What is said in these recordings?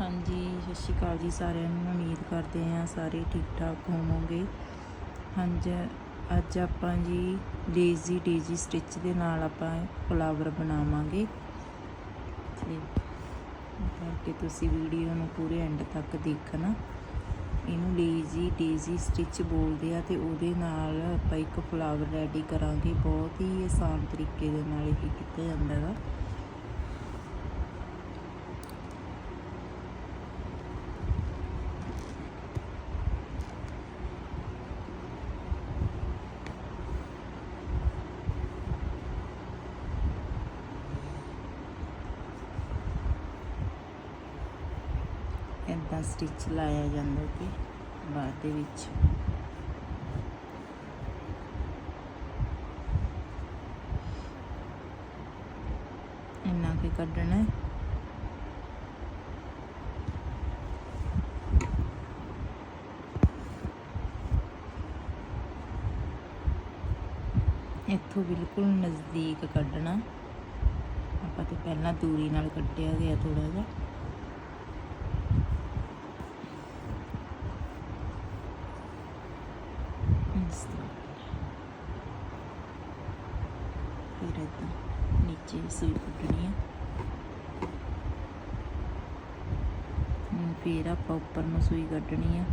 ਹਾਂਜੀ, ਸਤਿ ਸ਼੍ਰੀ ਅਕਾਲ ਜੀ ਸਾਰਿਆਂ ਨੂੰ। ਉਮੀਦ ਕਰਦੇ ਹਾਂ ਸਾਰੇ ਠੀਕ ਠਾਕ ਹੋਵੋਗੇ। ਹਾਂਜੀ, ਅੱਜ ਆਪਾਂ ਜੀ ਡੇਜ਼ੀ ਡੇਜ਼ੀ ਸਟਿਚ ਦੇ ਨਾਲ ਆਪਾਂ ਫਲਾਵਰ ਬਣਾਵਾਂਗੇ। ਤੇ ਕਰਕੇ ਤੁਸੀਂ ਵੀਡੀਓ ਨੂੰ ਪੂਰੇ ਐਂਡ ਤੱਕ ਦੇਖਣਾ। ਇਹਨੂੰ ਡੇਜ਼ੀ ਡੇਜ਼ੀ ਸਟਿਚ ਬੋਲਦੇ ਆ ਤੇ ਉਹਦੇ ਨਾਲ ਆਪਾਂ ਇੱਕ ਫਲਾਵਰ ਰੈਡੀ ਕਰਾਂਗੇ। ਬਹੁਤ ਹੀ ਆਸਾਨ ਤਰੀਕੇ ਦੇ ਨਾਲ ਇਹ ਕੀਤਾ ਜਾਂਦਾ ਹੈਗਾ ਇੱਦਾਂ ਸਟਿਚ ਲਾਇਆ ਜਾਂਦਾ ਕਿ ਬਾਅਦ ਦੇ ਵਿੱਚ ਇੰਨਾ ਕੇ ਕੱਢਣਾ ਹੈ ਇੱਥੋਂ ਬਿਲਕੁਲ ਨਜ਼ਦੀਕ ਕੱਢਣਾ ਆਪਾਂ ਤੇ ਪਹਿਲਾਂ ਦੂਰੀ ਨਾਲ ਕੱਢਿਆ ਗਿਆ ਥੋੜਾ ਜਿਹਾ ਫਿਰ ਨੀਚੇ ਸੂਈ ਕੱਢਣੀ ਹੈ ਹੁਣ ਫਿਰ ਆਪਾਂ ਉੱਪਰ ਨੂੰ ਸੂਈ ਕੱਢਣੀ ਹੈ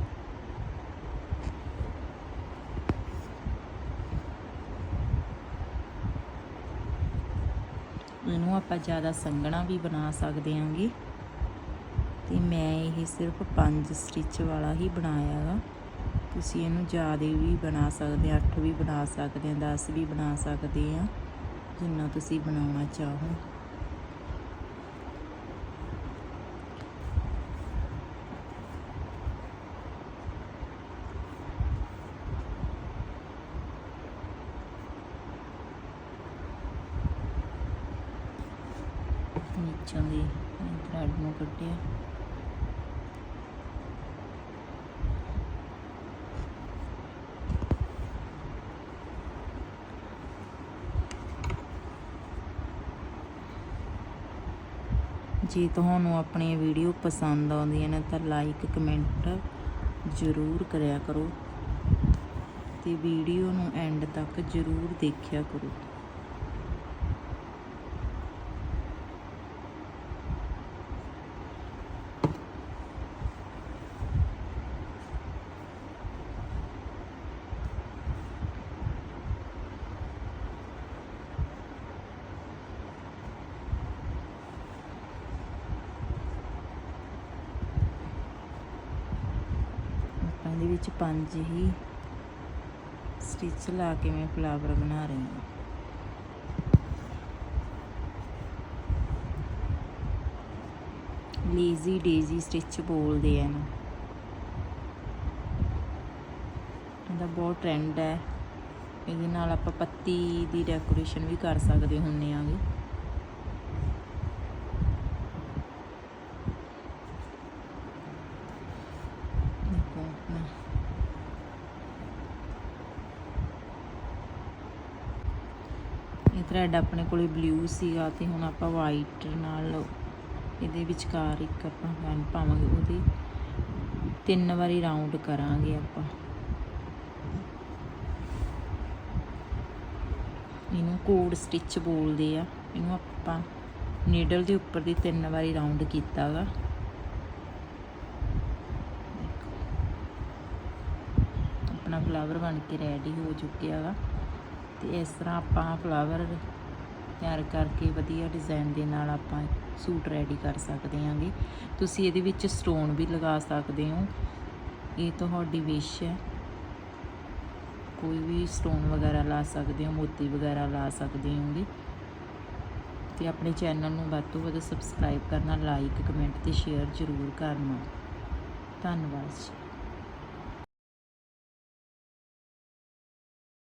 ਇਹਨੂੰ ਆਪਾਂ ਜ਼ਿਆਦਾ ਸੰਘਣਾ ਵੀ ਬਣਾ ਸਕਦੇ ਹਾਂਗੇ। ਤੇ ਮੈਂ ਇਹ ਸਿਰਫ 5 ਸਟਿਚ ਵਾਲਾ ਹੀ ਬਣਾਇਆ ਗਾ। ਤੁਸੀਂ ਇਹਨੂੰ ਜ਼ਿਆਦਾ ਵੀ ਬਣਾ ਸਕਦੇ ਆ 8 ਵੀ ਬਣਾ ਸਕਦੇ ਆ 10 ਵੀ ਬਣਾ ਸਕਦੇ ਆ। ਜਿੰਨਾ ਤੁਸੀਂ ਬਣਾਉਣਾ ਚਾਹੋ? ਨੀਚੋਂ ਦੀ ਥਰੈਡ ਨੂੰ ਕੱਢਿਆ ਜੇ ਤੁਹਾਨੂੰ ਆਪਣੀਆਂ ਵੀਡੀਓ ਪਸੰਦ ਆਉਂਦੀਆਂ ਨੇ ਤਾਂ ਲਾਈਕ ਕਮੈਂਟ ਜ਼ਰੂਰ ਕਰਿਆ ਕਰੋ ਤੇ ਵੀਡੀਓ ਨੂੰ ਐਂਡ ਤੱਕ ਜ਼ਰੂਰ ਦੇਖਿਆ ਕਰੋ। ਆਪਾਂ ਇਹਦੇ ਵਿੱਚ ਪੰਜ ਹੀ ਸਟਿਚ ਲਾ ਕੇ ਮੈਂ ਫਲਾਵਰ ਬਣਾ ਰਹੀ ਹਾਂ। ਲੇਜ਼ੀ ਡੇਜ਼ੀ ਸਟਿਚ ਬੋਲਦੇ ਆ ਇਹਨੂੰ। ਇਹਦਾ ਬਹੁਤ ਟ੍ਰੈਂਡ ਹੈ। ਇਹਦੇ ਨਾਲ ਆਪਾਂ ਪੱਤੀ ਦੀ ਡੈਕੋਰੇਸ਼ਨ ਵੀ ਕਰ ਸਕਦੇ ਹੁੰਨੇ ਆਂਗੇ ਦੇਖੋ ਆਪਣਾ ਇਹ ਥਰੈਡ ਆਪਣੇ ਕੋਲੇ ਬਲੂ ਸੀਗਾ ਤੇ ਹੁਣ ਆਪਾਂ ਵਾਈਟ ਨਾਲ ਇਹਦੇ ਵਿਚਕਾਰ ਇੱਕ ਆਪਾਂ ਲਾਈਨ ਪਾਵਾਂਗੇ ਉਹਦੀ। ਤਿੰਨ ਵਾਰੀ ਰਾਉਂਡ ਕਰਾਂਗੇ ਆਪਾਂ। ਇਹਨੂੰ ਕੋਡ ਸਟਿਚ ਬੋਲਦੇ ਆ। ਇਹਨੂੰ ਆਪਾਂ ਨੀਡਲ ਦੇ ਉੱਪਰ ਦੀ ਤਿੰਨ ਵਾਰੀ ਰਾਉਂਡ ਕੀਤਾਗਾ। ਆਪਣਾ ਫਲਾਵਰ ਬਣ ਕੇ ਰੈਡੀ ਹੋ ਚੁੱਕਿਆ ਵਾ ਤੇ ਇਸ ਤਰ੍ਹਾਂ ਆਪਾਂ ਫਲਾਵਰ ਤਿਆਰ ਕਰਕੇ ਵਧੀਆ ਡਿਜ਼ਾਈਨ ਦੇ ਨਾਲ ਆਪਾਂ ਸੂਟ ਰੈਡੀ ਕਰ ਸਕਦੇ ਹਾਂਗੇ। ਤੁਸੀਂ ਇਹਦੇ ਵਿੱਚ ਸਟੋਨ ਵੀ ਲਗਾ ਸਕਦੇ ਹੋ। ਇਹ ਤੁਹਾਡੀ ਵਿਸ਼ ਹੈ। ਕੋਈ ਵੀ ਸਟੋਨ ਵਗੈਰਾ ਲਾ ਸਕਦੇ ਹੋ, ਮੋਤੀ ਵਗੈਰਾ ਲਾ ਸਕਦੇ ਹੋਗੇ। ਤੇ ਆਪਣੇ ਚੈਨਲ ਨੂੰ ਵੱਧ ਤੋਂ ਵੱਧ ਸਬਸਕ੍ਰਾਈਬ ਕਰਨਾ ਲਾਈਕ ਕਮੈਂਟ ਤੇ ਸ਼ੇਅਰ ਜ਼ਰੂਰ ਕਰਨਾ। ਧੰਨਵਾਦ ਜੀ।